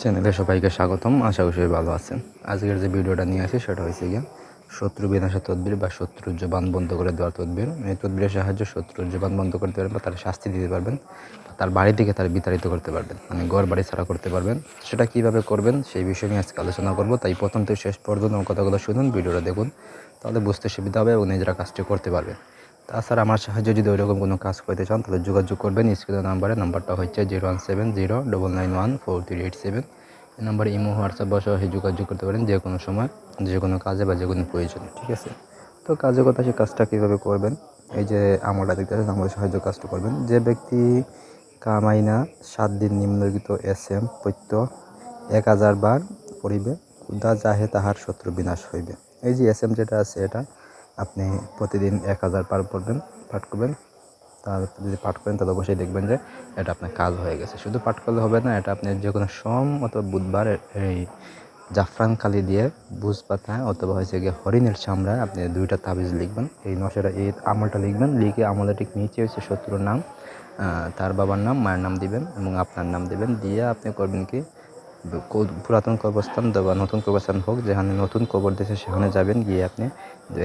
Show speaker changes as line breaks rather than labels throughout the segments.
চ্যানেলে সবাইকে স্বাগতম। আশা করি সবাই ভালো আছেন। আজকের যে ভিডিওটা নিয়ে আসি সেটা হয়েছে গিয়ে, শত্রু বিনাশের তদবির বা শত্রুর জবান বন্ধ করে দেওয়ার তদবির। এই তদবিরের সাহায্যে শত্রুর জবান বন্ধ করতে পারবেন বা তার শাস্তি দিতে পারবেন বা তার বাড়ি থেকে তার বিতাড়িত করতে পারবেন মানে ঘর বাড়ি ছাড়া করতে পারবেন। সেটা কীভাবে করবেন সেই বিষয়ে নিয়ে আজকে আলোচনা করব। তাই প্রথম থেকে শেষ পর্যন্ত আমার কথাগুলো শুনুন, ভিডিওটা দেখুন, তাহলে বুঝতে সুবিধা হবে এবং নিজেরা কাজটি করতে পারবেন। তাছাড়া আমার সাহায্যে যদি ওইরকম কোনো কাজ করতে চান, তাহলে যোগাযোগ করবেন। স্ক্রিনের নাম্বারে, নাম্বারটা হচ্ছে zero one seven zero double nine one four three eight seven. এই নাম্বারে ইমো, হোয়াটসঅ্যাপ বা সহ যোগাযোগ করতে পারেন যে কোনো সময়, যে কোনো কাজে বা যে কোনো প্রয়োজনে, ঠিক আছে? তো কাজের কথা সে কাজটা কীভাবে করবেন, এই যে আমলটা দেখতে পাচ্ছেন, আমাদের সাহায্য কাজটা করবেন। যে ব্যক্তি কামাই না, সাত দিন নিম্নলিখিত এস এম পৈত্য, এক হাজার বার পড়িবে ক্ষুদা যাহে তাহার শত্রু বিনাশ হইবে। এই যে এস এম যেটা আছে, এটা আপনি প্রতিদিন এক হাজার পার পড়বেন, পাঠ করবেন। তার যদি পাঠ করেন, তাহলে অবশ্যই দেখবেন যে এটা আপনার কাজ হয়ে গেছে। শুধু পাঠ করলে হবে না, এটা আপনি যে কোনো সোম অথবা বুধবার এই জাফরান কালি দিয়ে বুঝ পাতায় অথবা হয়েছে গিয়ে হরিণের চামড়ায় আপনি দুইটা তাবিজ লিখবেন। এই নশেরা এই আমলটা লিখবেন, লিখে আমলের ঠিক নিচে হচ্ছে শত্রুর নাম তার বাবার নাম, মায়ের নাম দিবেন এবং আপনার নাম দিবেন। দিয়ে আপনি করবেন কো- পুরাতন কবরস্থান বা নতুন কবরস্থান হোক, যেখানে নতুন কবর দিয়েছে সেখানে যাবেন, গিয়ে আপনি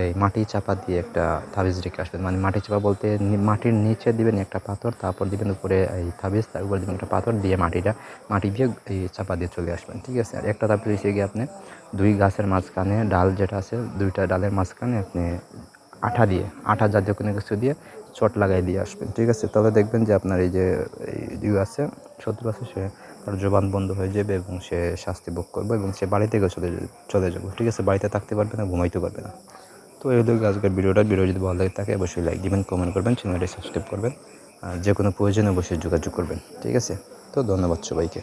এই মাটি চাপা দিয়ে একটা তাবিজ রেখে আসবেন। মানে মাটি চাপা বলতে মাটির নিচে দিবেন একটা পাথর, তারপর দিবেন উপরে এই তাবিজ, তার উপরে দিবেন একটা পাথর দিয়ে মাটিটা, মাটি দিয়ে এই চাপা দিয়ে চলে আসবেন। ঠিক আছে? আর একটা তাবিজ হচ্ছে গিয়ে আপনি দুই গাছের মাঝখানে ডাল যেটা আছে, দুইটা ডালের মাঝখানে আপনি আঠা দিয়ে, আঠা জাতীয় কোনো কিছু দিয়ে চট লাগাই দিয়ে আসবেন। ঠিক আছে? তাহলে দেখবেন যে আপনার এই যে এই ইউ আছে, শত্রু আছে, সে তার জবান বন্ধ হয়ে যাবে এবং সে শাস্তি ভোগ করবে এবং সে বাড়ি থেকে চলে চলে যাব। ঠিক আছে? বাড়িতে থাকতে পারবে না ঘুমাইতে পারবে না। তো এই হলো আজকের ভিডিওটা। ভিডিও যদি ভালো লাগে থাকে, অবশ্যই লাইক দিবেন কমেন্ট করবেন চ্যানেলটি সাবস্ক্রাইব করবেন। আর যে কোনো প্রয়োজনে অবশ্যই যোগাযোগ করবেন। ঠিক আছে? তো ধন্যবাদ সবাইকে।